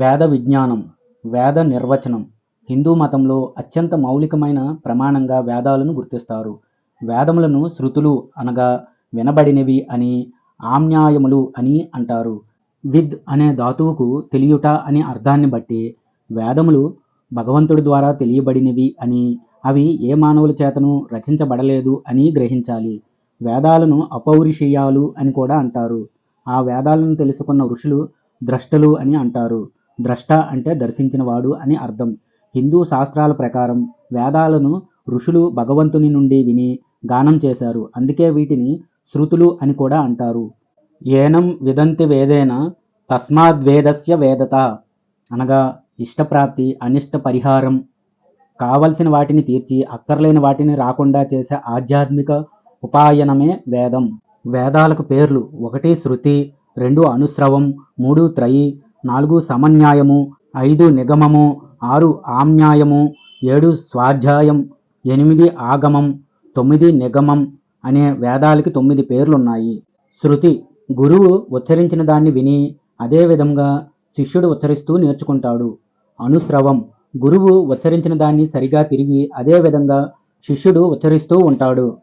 వేద విజ్ఞానం వేద నిర్వచనం హిందూ మతంలో అత్యంత మౌలికమైన ప్రమాణంగా వేదాలను గుర్తిస్తారు. వేదములను శృతులు అనగా వినబడినవి అని ఆమ్యాయములు అని అంటారు. విద్ అనే ధాతువుకు తెలియుట అనే అర్థాన్ని బట్టి వేదములు భగవంతుడి ద్వారా తెలియబడినవి అని అవి ఏ మానవుల చేతను రచించబడలేదు అని గ్రహించాలి. వేదాలను అపౌరుషీయాలు అని కూడా అంటారు. ఆ వేదాలను తెలుసుకున్న ఋషులు ద్రష్టలు అని అంటారు. ద్రష్ట అంటే దర్శించినవాడు అని అర్థం. హిందూ శాస్త్రాల ప్రకారం వేదాలను ఋషులు భగవంతుని నుండి విని గానం చేశారు. అందుకే వీటిని శృతులు అని కూడా అంటారు. ఏనం విదంతి వేదేన తస్మాద్వేదస్య వేదత. అనగా ఇష్టప్రాప్తి అనిష్ట పరిహారం. కావలసిన వాటిని తీర్చి అక్కర్లేని వాటిని రాకుండా చేసే ఆధ్యాత్మిక ఉపాయనమే వేదం. వేదాలకు పేర్లు ఒకటి శృతి రెండు అనుస్రవం మూడు త్రయి నాలుగు సమన్యాయము ఐదు నిగమము ఆరు ఆమ్న్యాయము ఏడు స్వాధ్యాయం ఎనిమిది ఆగమం తొమ్మిది నిగమం అనే వేదాలకి తొమ్మిది పేర్లున్నాయి. శృతి గురువు ఉచ్చరించిన దాన్ని విని అదేవిధంగా శిష్యుడు ఉచ్చరిస్తూ నేర్చుకుంటాడు. అనుస్రవం గురువు ఉచ్చరించిన దాన్ని సరిగా తిరిగి అదే విధంగా శిష్యుడు ఉచ్చరిస్తూ ఉంటాడు.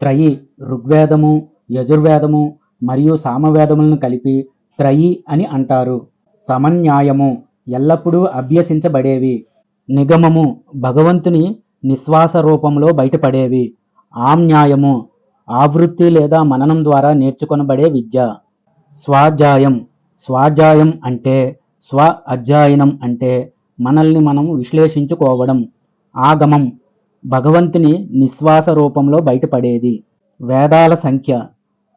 త్రయి ఋగ్వేదము యజుర్వేదము మరియు సామవేదములను కలిపి త్రయి అని అంటారు. సమన్యాయము ఎల్లప్పుడూ అభ్యసించబడేవి. నిగమము భగవంతుని నిశ్వాస రూపంలో బయటపడేవి. ఆమ్న్యాయము ఆవృత్తి లేదా మననం ద్వారా నేర్చుకొనబడే విద్య. స్వాధ్యాయం స్వాధ్యాయం అంటే స్వ అధ్యయనం అంటే మనల్ని మనం విశ్లేషించుకోవడం. ఆగమం భగవంతుని నిశ్వాస రూపంలో బయటపడేది. వేదాల సంఖ్య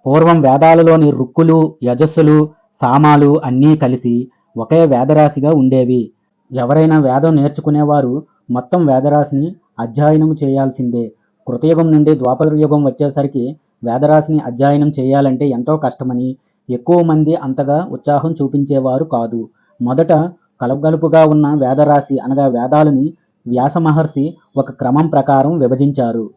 పూర్వం వేదాలలోని రుక్కులు యజస్సులు సామాలు అన్నీ కలిసి ఒకే వేదరాశిగా ఉండేవి. ఎవరైనా వేదం నేర్చుకునేవారు మొత్తం వేదరాశిని అధ్యయనం చేయాల్సిందే. కృతయుగం నుండి ద్వాపర యుగం వచ్చేసరికి వేదరాశిని అధ్యయనం చేయాలంటే ఎంతో కష్టమని ఎక్కువ మంది అంతగా ఉత్సాహం చూపించేవారు కాదు. మొదట కలగలుపుగా ఉన్న వేదరాశి అనగా వేదాలని వ్యాస మహర్షి ఒక క్రమం ప్రకారం విభజించారు.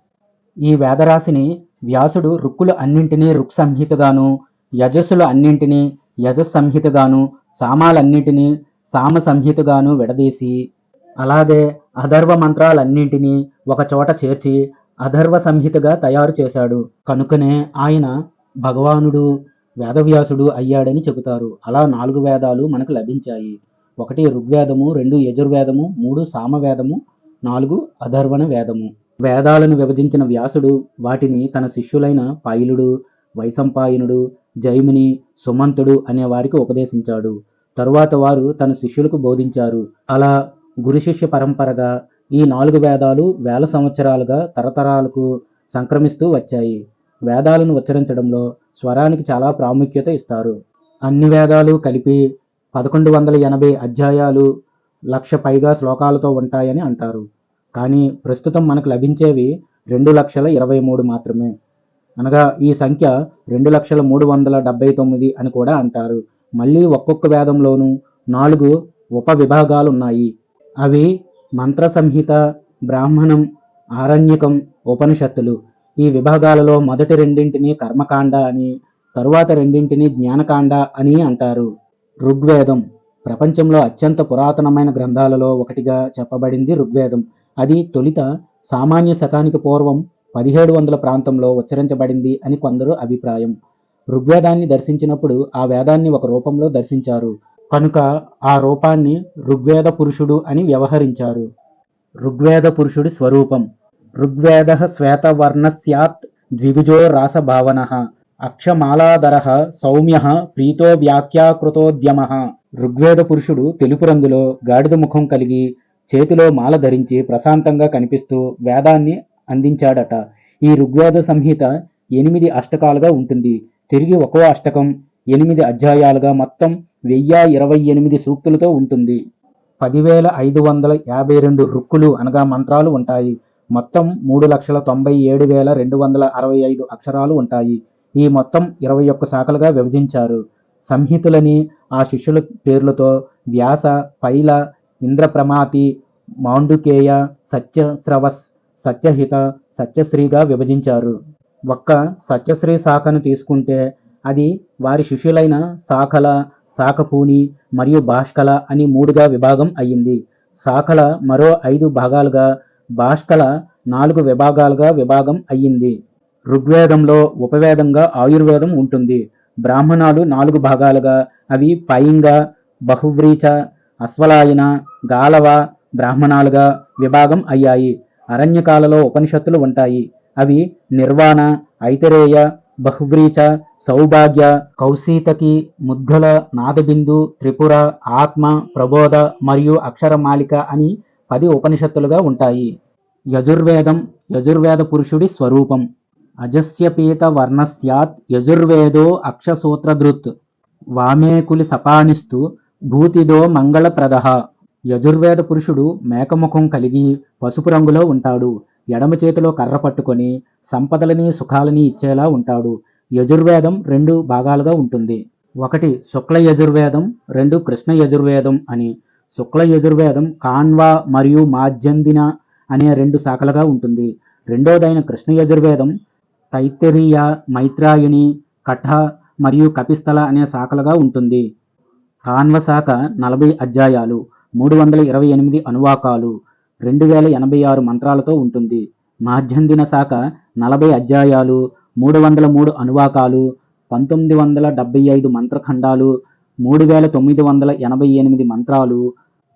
ఈ వేదరాశిని వ్యాసుడు రుక్కులు అన్నింటినీ రుక్ సంహితగాను యజస్సులు అన్నింటినీ యజస్ సంహితగాను సామాలన్నింటినీ సామ సంహితగాను విడదీసి అలాగే అధర్వ మంత్రాలన్నింటినీ ఒకచోట చేర్చి అధర్వ సంహితగా తయారు చేశాడు. కనుకనే ఆయన భగవానుడు వేదవ్యాసుడు అయ్యాడని చెబుతారు. అలా నాలుగు వేదాలు మనకు లభించాయి. ఒకటి ఋగ్వేదము రెండు యజుర్వేదము మూడు సామవేదము నాలుగు అధర్వణ వేదము. వేదాలను విభజించిన వ్యాసుడు వాటిని తన శిష్యులైన పైలుడు వైసంపాయనుడు జైమిని సుమంతుడు అనే వారికి ఉపదేశించాడు. తరువాత వారు తన శిష్యులకు బోధించారు. అలా గురు శిష్య పరంపరగా ఈ నాలుగు వేదాలు వేల సంవత్సరాలుగా తరతరాలకు సంక్రమిస్తూ వచ్చాయి. వేదాలను ఉచ్చరించడంలో స్వరానికి చాలా ప్రాముఖ్యత ఇస్తారు. అన్ని వేదాలు కలిపి పదకొండు వందల ఎనభై అధ్యాయాలు లక్ష పైగా శ్లోకాలతో ఉంటాయని అంటారు. కానీ ప్రస్తుతం మనకు లభించేవి రెండు లక్షల ఇరవై మూడు మాత్రమే. అనగా ఈ సంఖ్య రెండు లక్షల మూడు వందల డెబ్బై తొమ్మిది అని కూడా అంటారు. మళ్ళీ ఒక్కొక్క వేదంలోనూ నాలుగు ఉప విభాగాలు ఉన్నాయి అవి మంత్ర సంహిత బ్రాహ్మణం ఆరణ్యకం ఉపనిషత్తులు. ఈ విభాగాలలో మొదటి రెండింటిని కర్మకాండ అని తరువాత రెండింటిని జ్ఞానకాండ అని అంటారు. ఋగ్వేదం ప్రపంచంలో అత్యంత పురాతనమైన గ్రంథాలలో ఒకటిగా చెప్పబడింది ఋగ్వేదం. అది తొలిత సామాన్య శకానికి పూర్వం పదిహేడు వందల ప్రాంతంలో ఉచ్చరించబడింది అని కొందరు అభిప్రాయం. ఋగ్వేదాన్ని దర్శించినప్పుడు ఆ వేదాన్ని ఒక రూపంలో దర్శించారు. కనుక ఆ రూపాన్ని ఋగ్వేద పురుషుడు అని వ్యవహరించారు. ఋగ్వేద పురుషుడి స్వరూపం. ఋగ్వేద శ్వేతవర్ణ స్యాత్ రాస రాసభావన అక్షమాలాధర సౌమ్య ప్రీతో వ్యాఖ్యాకృతోద్యమ. ఋగ్వేద పురుషుడు తెలుపు రంగులో గాడిద ముఖం కలిగి చేతిలో మాల ధరించి ప్రశాంతంగా కనిపిస్తూ వేదాన్ని అందించాడట. ఈ ఋగ్వేద సంహిత ఎనిమిది అష్టకాలుగా ఉంటుంది. తిరిగి ఒక్కో అష్టకం ఎనిమిది అధ్యాయాలుగా మొత్తం వెయ్యి ఇరవై ఎనిమిది సూక్తులతో ఉంటుంది. పదివేల ఐదు వందల యాభై రెండు రుక్కులు అనగా మంత్రాలు ఉంటాయి. మొత్తం మూడు లక్షల తొంభై ఏడు వేల రెండు వందల అరవై ఐదు అక్షరాలు ఉంటాయి. ఈ మొత్తం ఇరవై ఒక్క శాఖలుగా విభజించారు. సంహితులని ఆ శిష్యుల పేర్లతో వ్యాస పైల ఇంద్రప్రమాతి మాండుకేయ సత్యశ్రవస్ సత్యహిత సత్యశ్రీగా విభజించారు. ఒక్క సత్యశ్రీ శాఖను తీసుకుంటే అది వారి శిష్యులైన శాఖల శాఖపూని మరియు భాష్కల అని మూడుగా విభాగం అయ్యింది. శాఖల మరో ఐదు భాగాలుగా భాష్కల నాలుగు విభాగాలుగా విభాగం అయ్యింది. ఋగ్వేదంలో ఉపవేదంగా ఆయుర్వేదం ఉంటుంది. బ్రాహ్మణాలు నాలుగు భాగాలుగా అవి పైంగ బహువ్రీచ అశ్వలాయన గాలవ బ్రాహ్మణాలుగా విభాగం అయ్యాయి. అరణ్యకాలలో ఉపనిషత్తులు ఉంటాయి. అవి నిర్వాణ ఐతరేయ బహువ్రీచ సౌభాగ్య కౌశీతకి ముద్గల నాదబిందు త్రిపుర ఆత్మ ప్రబోధ మరియు అక్షరమాలిక అని పది ఉపనిషత్తులుగా ఉంటాయి. యజుర్వేదం యజుర్వేద పురుషుడి స్వరూపం. అజస్యపీత వర్ణస్యాత్ యజుర్వేదో అక్షసూత్రధృత్. వామేకులి సపానిస్తు భూతిదో మంగళప్రద. యజుర్వేద పురుషుడు మేకముఖం కలిగి పసుపు రంగులో ఉంటాడు. ఎడమ చేతిలో కర్ర పట్టుకొని సంపదలని సుఖాలని ఇచ్చేలా ఉంటాడు. యజుర్వేదం రెండు భాగాలుగా ఉంటుంది. ఒకటి శుక్ల యజుర్వేదం రెండు కృష్ణ యజుర్వేదం అని. శుక్ల యజుర్వేదం కాన్వా మరియు మాధ్యందిన అనే రెండు శాఖలుగా ఉంటుంది. రెండోదైన కృష్ణ యజుర్వేదం తైత్తరీయ మైత్రాయణి కఠ మరియు కపిస్థల అనే శాఖలుగా ఉంటుంది. కాన్వ శాఖ నలభై అధ్యాయాలు. మూడు వందల ఇరవై ఎనిమిది అనువాకాలు రెండు వేల ఎనభై ఆరు మంత్రాలతో ఉంటుంది. మాధ్యందిన శాఖ నలభై అధ్యాయాలు మూడు వందల మూడు అనువాకాలు పంతొమ్మిది వందల డెబ్బై ఐదు మంత్రఖండాలు మూడు వేల తొమ్మిది వందల ఎనభై ఎనిమిది మంత్రాలు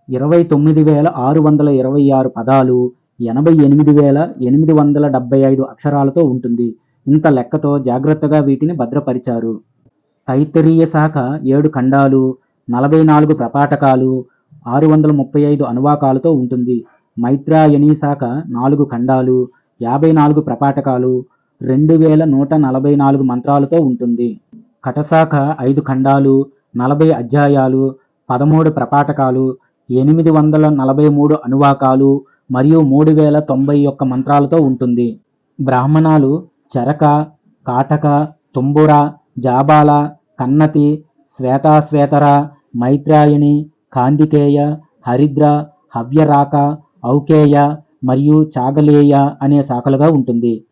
ఇరవై తొమ్మిది వేల ఆరు వందల ఇరవై ఆరు పదాలు ఎనభై ఎనిమిది వేల ఎనిమిది వందల డెబ్బై ఐదు అక్షరాలతో ఉంటుంది. ఇంత లెక్కతో జాగ్రత్తగా వీటిని భద్రపరిచారు. తైత్తరీయ శాఖ ఏడు ఖండాలు నలభై నాలుగు ప్రపాఠకాలు ఆరు వందల ముప్పై ఐదు అనువాకాలతో ఉంటుంది. మైత్రాయణీ శాఖ నాలుగు ఖండాలు యాభై నాలుగు ప్రపాఠకాలు రెండు వేల నూట నలభై నాలుగు మంత్రాలతో ఉంటుంది. కటశాఖ ఐదు ఖండాలు నలభై అధ్యాయాలు పదమూడు ప్రపాఠకాలు ఎనిమిది వందల నలభై మూడు అనువాకాలు మరియు మూడు వేల తొంభై ఒక్క మంత్రాలతో ఉంటుంది. బ్రాహ్మణాలు చరక కాటక తుంబుర జాబాల కన్నతి శ్వేతాశ్వేతర మైత్రాయణి కాందికేయ హరిద్ర హవ్యరాక ఔకేయ మరియు చాగలేయ అనే శాఖలుగా ఉంటుంది.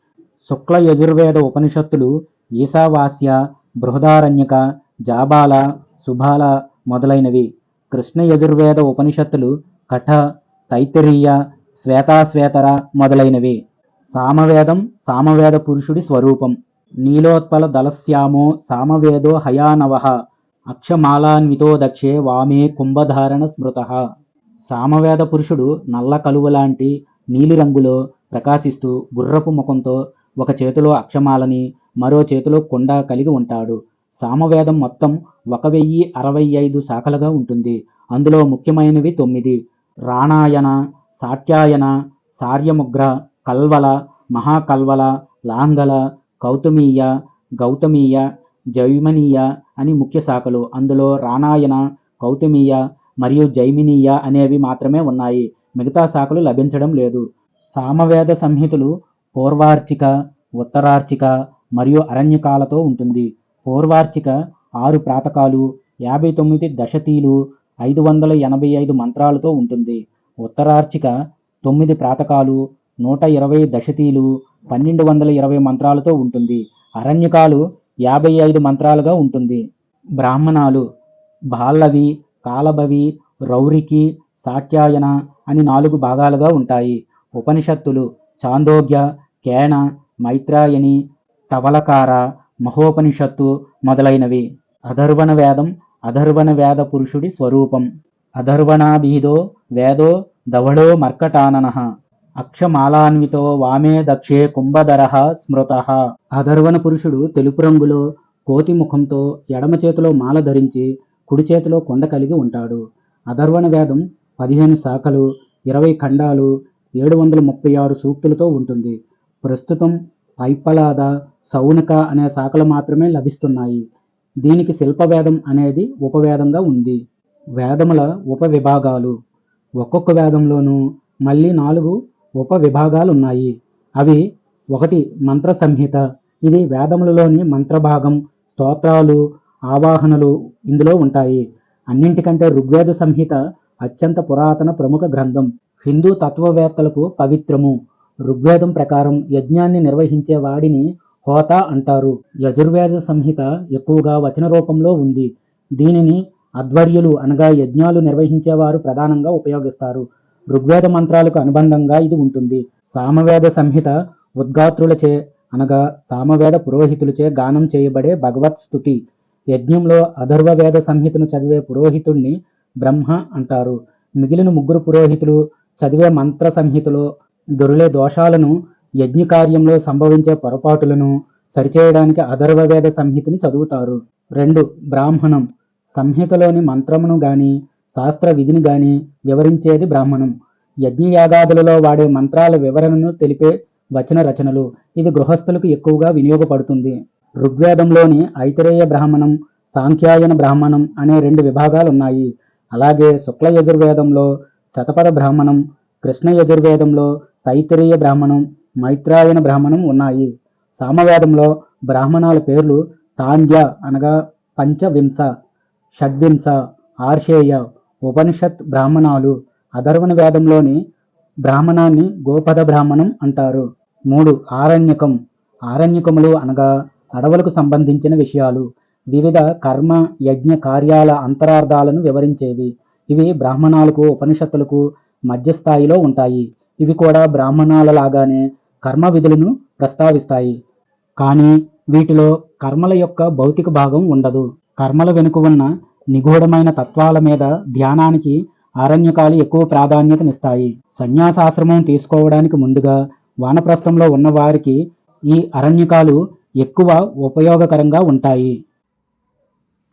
శుక్ల యజుర్వేద ఉపనిషత్తులు ఈశావాస్య బృహదారణ్యక జాబాల సుభాల మొదలైనవి. కృష్ణ యజుర్వేద ఉపనిషత్తులు కఠ తైతరీయ శ్వేతాశ్వేతర మొదలైనవి. సామవేదం సామవేద పురుషుడి స్వరూపం. నీలోత్పల దళశ్యామో సామవేదో హయానవహ అక్షమాలాన్వితో దక్షే వామే కుంభధారణ స్మృత. సామవేద పురుషుడు నల్ల కలువ లాంటి నీలిరంగులో ప్రకాశిస్తూ గుర్రపు ముఖంతో ఒక చేతిలో అక్షమాలని మరో చేతిలో కొండ కలిగి ఉంటాడు. సామవేదం మొత్తం ఒక వెయ్యి అరవై ఐదు శాఖలుగా ఉంటుంది. అందులో ముఖ్యమైనవి తొమ్మిది. రాణాయన సాట్యాయన సార్యముగ్ర కల్వల మహాకల్వల లాంగల కౌతమీయ గౌతమీయ జైమనీయ అని ముఖ్య శాఖలు. అందులో రాణాయన కౌతమీయ మరియు జైమినీయ అనేవి మాత్రమే ఉన్నాయి. మిగతా శాఖలు లభించడం లేదు. సామవేద సంహితులు పూర్వార్చిక ఉత్తరార్చిక మరియు అరణ్యకాలతో ఉంటుంది. పూర్వార్చిక ఆరు ప్రాతకాలు యాభై తొమ్మిది దశతీలు ఐదు వందల ఎనభై ఐదు మంత్రాలతో ఉంటుంది. ఉత్తరార్చిక తొమ్మిది ప్రాతకాలు నూట ఇరవై దశతీలు పన్నెండు వందల ఇరవై మంత్రాలతో ఉంటుంది. అరణ్యకాలు యాభై ఐదు మంత్రాలుగా ఉంటుంది. బ్రాహ్మణాలు బాల్లవి కాలభవి రౌరికి సాఖ్యాయన అని నాలుగు భాగాలుగా ఉంటాయి. ఉపనిషత్తులు చాందోగ్య కేన మైత్రాయని తవలకార మహోపనిషత్తు మొదలైనవి. అధర్వణ వేదం అధర్వణ వేద పురుషుడి స్వరూపం. అధర్వణాభీదో వేదో ధవళో మర్కటానన. అక్షమాలాన్వితో వామే దక్షే కుంభధర స్మృత. అధర్వణ పురుషుడు తెలుపు రంగులో కోతి ముఖంతో ఎడమ చేతిలో మాల ధరించి కుడి చేతిలో కొండ కలిగి ఉంటాడు. అధర్వణ వేదం పదిహేను శాఖలు ఇరవై ఖండాలు ఏడు వందల ముప్పై ఆరు సూక్తులతో ఉంటుంది. ప్రస్తుతం పైపలాద సౌనక అనే శాఖలు మాత్రమే లభిస్తున్నాయి. దీనికి శిల్పవేదం అనేది ఉపవేదంగా ఉంది. వేదముల ఉపవిభాగాలు ఒక్కొక్క వేదంలోనూ మళ్ళీ నాలుగు ఉపవిభాగాలు ఉన్నాయి అవి ఒకటి మంత్ర సంహిత ఇది వేదములలోని మంత్రభాగం స్తోత్రాలు ఆవాహనలు ఇందులో ఉంటాయి. అన్నింటికంటే ఋగ్వేద సంహిత అత్యంత పురాతన ప్రముఖ గ్రంథం. హిందూ తత్వవేత్తలకు పవిత్రము. ఋగ్వేదం ప్రకారం యజ్ఞాన్ని నిర్వహించే వాడిని హోత అంటారు. యజుర్వేద సంహిత ఎక్కువగా వచన రూపంలో ఉంది. దీనిని అధ్వర్యులు అనగా యజ్ఞాలు నిర్వహించేవారు ప్రధానంగా ఉపయోగిస్తారు. ఋగ్వేద మంత్రాలకు అనుబంధంగా ఇది ఉంటుంది. సామవేద సంహిత ఉద్గాత్రులచే అనగా సామవేద పురోహితులచే గానం చేయబడే భగవత్ స్తుతి. యజ్ఞంలో అధర్వవేద సంహితను చదివే పురోహితుణ్ణి బ్రహ్మ అంటారు. మిగిలిన ముగ్గురు పురోహితులు చదివే మంత్ర సంహితలో దొరలే దోషాలను యజ్ఞ కార్యంలో సంభవించే పొరపాటులను సరిచేయడానికి అధర్వవేద సంహితని చదువుతారు. రెండు బ్రాహ్మణం. సంహితలోని మంత్రమును గాని శాస్త్ర విధిని గాని వివరించేది బ్రాహ్మణం. యజ్ఞయాగాదులలో వాడే మంత్రాల వివరణను తెలిపే వచన రచనలు. ఇది గృహస్థులకు ఎక్కువగా వినియోగపడుతుంది. ఋగ్వేదంలోని ఐతరేయ బ్రాహ్మణం సాంఖ్యాయన బ్రాహ్మణం అనే రెండు విభాగాలు ఉన్నాయి అలాగే శుక్ల యజుర్వేదంలో శతపథ బ్రాహ్మణం కృష్ణ యజుర్వేదంలో తైతరీయ బ్రాహ్మణం మైత్రాయన బ్రాహ్మణం ఉన్నాయి. సామవేదంలో బ్రాహ్మణాల పేర్లు తాండ్య అనగా పంచవింశ షడ్వింశ ఆర్షేయ ఉపనిషత్ బ్రాహ్మణాలు అధర్వణ వేదంలోని బ్రాహ్మణాన్ని గోపద బ్రాహ్మణం అంటారు. మూడు ఆరణ్యకం. ఆరణ్యకములు అనగా అడవులకు సంబంధించిన విషయాలు. వివిధ కర్మ యజ్ఞ కార్యాల అంతరార్థాలను వివరించేవి. ఇవి బ్రాహ్మణాలకు ఉపనిషత్తులకు మధ్యస్థాయిలో ఉంటాయి. ఇవి కూడా బ్రాహ్మణాల లాగానే కర్మ విధులను ప్రస్తావిస్తాయి. కానీ వీటిలో కర్మల యొక్క భౌతిక భాగం ఉండదు. కర్మల వెనుక ఉన్న నిగూఢమైన తత్వాల మీద ధ్యానానికి ఆరణ్యకాలు ఎక్కువ ప్రాధాన్యతనిస్తాయి. సన్యాసాశ్రమం తీసుకోవడానికి ముందుగా వానప్రస్థంలో ఉన్న వారికి ఈ అరణ్యకాలు ఎక్కువ ఉపయోగకరంగా ఉంటాయి.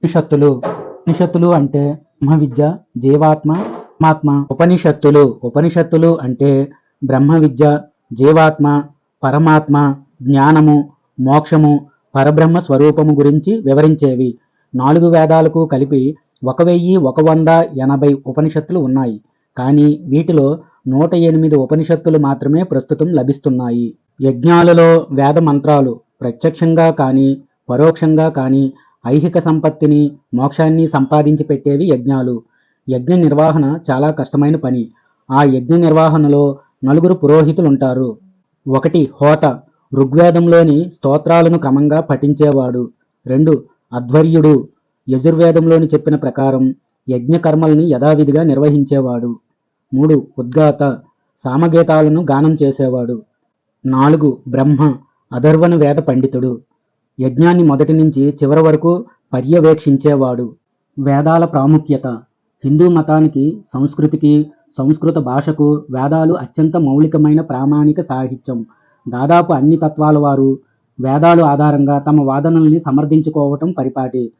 ఉపనిషత్తులు. ఉపనిషత్తులు అంటే బ్రహ్మ విద్య జీవాత్మ పరమాత్మ. ఉపనిషత్తులు. ఉపనిషత్తులు అంటే బ్రహ్మ విద్య జీవాత్మ పరమాత్మ జ్ఞానము మోక్షము పరబ్రహ్మ స్వరూపము గురించి వివరించేవి. నాలుగు వేదాలకు కలిపి ఒక వెయ్యి ఒక వంద ఎనభై ఉపనిషత్తులు ఉన్నాయి. కానీ వీటిలో నూట ఎనిమిది ఉపనిషత్తులు మాత్రమే ప్రస్తుతం లభిస్తున్నాయి. యజ్ఞాలలో వేద మంత్రాలు ప్రత్యక్షంగా కానీ పరోక్షంగా కానీ ఐహిక సంపత్తిని మోక్షాన్ని సంపాదించి పెట్టేవి యజ్ఞాలు. యజ్ఞ నిర్వహణ చాలా కష్టమైన పని. ఆ యజ్ఞ నిర్వహణలో నలుగురు పురోహితులు ఉంటారు ఒకటి హోత ఋగ్వేదంలోని స్తోత్రాలను క్రమంగా పఠించేవాడు. రెండు అధ్వర్యుడు యజుర్వేదంలోని చెప్పిన ప్రకారం యజ్ఞకర్మల్ని యథావిధిగా నిర్వహించేవాడు. మూడు ఉద్గాత సామగీతాలను గానం చేసేవాడు. నాలుగు బ్రహ్మ అధర్వణ వేద పండితుడు. యజ్ఞాన్ని మొదటి నుంచి చివరి వరకు పర్యవేక్షించేవాడు. వేదాల ప్రాముఖ్యత. హిందూ మతానికి సంస్కృతికి సంస్కృత భాషకు వేదాలు అత్యంత మౌలికమైన ప్రామాణిక సాహిత్యం. దాదాపు అన్ని తత్వాల వారు వేదాలు ఆధారంగా తమ వాదనల్ని సమర్థించుకోవటం పరిపాటి.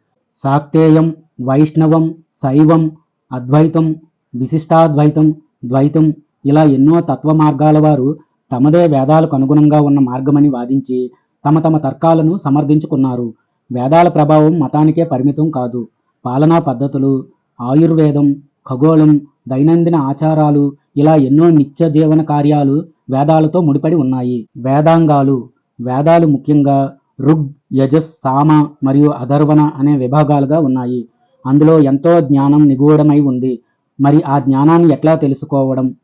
శాక్తేయం వైష్ణవం శైవం అద్వైతం విశిష్టాద్వైతం ద్వైతం ఇలా ఎన్నో తత్వ మార్గాల వారు తమదే వేదాలకు అనుగుణంగా ఉన్న మార్గమని వాదించి తమ తమ తర్కాలను సమర్థించుకున్నారు. వేదాల ప్రభావం మతానికే పరిమితం కాదు. పాలనా పద్ధతులు ఆయుర్వేదం ఖగోళం దైనందిన ఆచారాలు ఇలా ఎన్నో నిత్య జీవన కార్యాలు వేదాలతో ముడిపడి ఉన్నాయి. వేదాంగాలు వేదాలు ముఖ్యంగా ఋగ్ యజస్ సామ మరియు అధర్వణ అనే విభాగాలుగా ఉన్నాయి. అందులో ఎంతో జ్ఞానం నిగూఢమై ఉంది. మరి ఆ జ్ఞానాన్ని ఎట్లా తెలుసుకోవడం?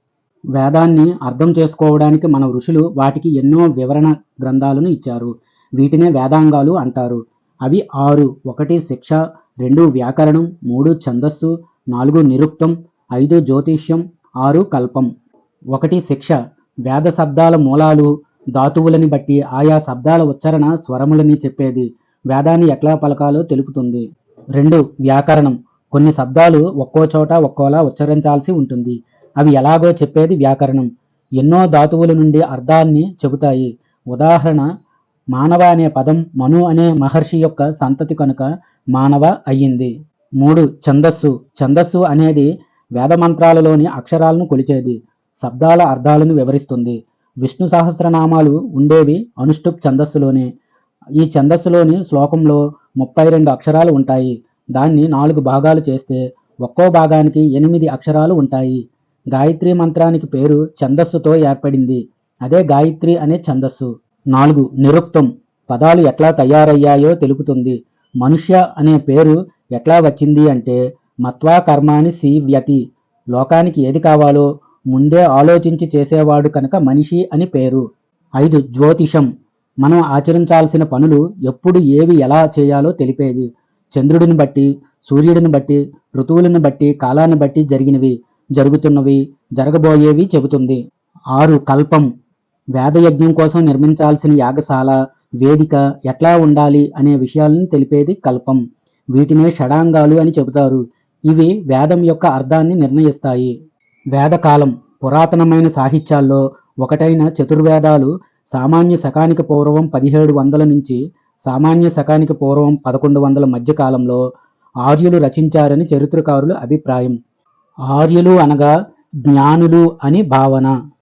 వేదాన్ని అర్థం చేసుకోవడానికి మన ఋషులు వాటికి ఎన్నో వివరణ గ్రంథాలను ఇచ్చారు. వీటినే వేదాంగాలు అంటారు. అవి ఆరు ఒకటి శిక్ష రెండు వ్యాకరణం మూడు ఛందస్సు నాలుగు నిరుక్తం ఐదు జ్యోతిష్యం ఆరు కల్పం. ఒకటి శిక్ష వేద శబ్దాల మూలాలు ధాతువులని బట్టి ఆయా శబ్దాల ఉచ్చారణ స్వరములని చెప్పేది. వేదాన్ని ఎట్లా పలకాలో తెలుపుతుంది. రెండు వ్యాకరణం. కొన్ని శబ్దాలు ఒక్కో చోట ఒక్కోలా ఉచ్చరించాల్సి ఉంటుంది. అవి ఎలాగో చెప్పేది వ్యాకరణం. ఎన్నో ధాతువుల నుండి అర్థాన్ని చెబుతాయి. ఉదాహరణ మానవ అనే పదం మను అనే మహర్షి యొక్క సంతతి కనుక మానవ అయ్యింది. మూడు ఛందస్సు. ఛందస్సు అనేది వేద మంత్రాలలోని అక్షరాలను కొలిచేది. శబ్దాల అర్థాలను వివరిస్తుంది. విష్ణు సహస్రనామాలు ఉండేవి అనుష్టుప్ ఛందస్సులోనే. ఈ ఛందస్సులోని శ్లోకంలో ముప్పై రెండు అక్షరాలు ఉంటాయి. దాన్ని నాలుగు భాగాలు చేస్తే ఒక్కో భాగానికి ఎనిమిది అక్షరాలు ఉంటాయి. గాయత్రి మంత్రానికి పేరు ఛందస్సుతో ఏర్పడింది. అదే గాయత్రి అనే ఛందస్సు. నాలుగు నిరుక్తం. పదాలు ఎట్లా తయారయ్యాయో తెలుపుతుంది. మనుష్య అనే పేరు ఎట్లా వచ్చింది అంటే మత్వా కర్మాని సీవ్యతి లోకానికి ఏది కావాలో ముందే ఆలోచించి చేసేవాడు కనుక మనిషి అని పేరు. ఐదు జ్యోతిషం. మనం ఆచరించాల్సిన పనులు ఎప్పుడు ఏవి ఎలా చేయాలో తెలిపేది. చంద్రుడిని బట్టి సూర్యుడిని బట్టి ఋతువులను బట్టి కాలాన్ని బట్టి జరిగినవి జరుగుతున్నవి జరగబోయేవి చెబుతుంది. ఆరు కల్పం. వేదయజ్ఞం కోసం నిర్మించాల్సిన యాగశాల వేదిక ఎట్లా ఉండాలి అనే విషయాలను తెలిపేది కల్పం. వీటినే షడాంగాలు అని చెబుతారు. ఇవి వేదం యొక్క అర్థాన్ని నిర్ణయిస్తాయి. వేదకాలం పురాతనమైన సాహిత్యాల్లో ఒకటైన చతుర్వేదాలు సామాన్య శకానికి పూర్వం పదిహేడు వందల నుంచి సామాన్య శకానికి పూర్వం పదకొండు వందల మధ్య కాలంలో ఆర్యులు రచించారని చరిత్రకారుల అభిప్రాయం. ఆర్యులు అనగా జ్ఞానులు అని భావన.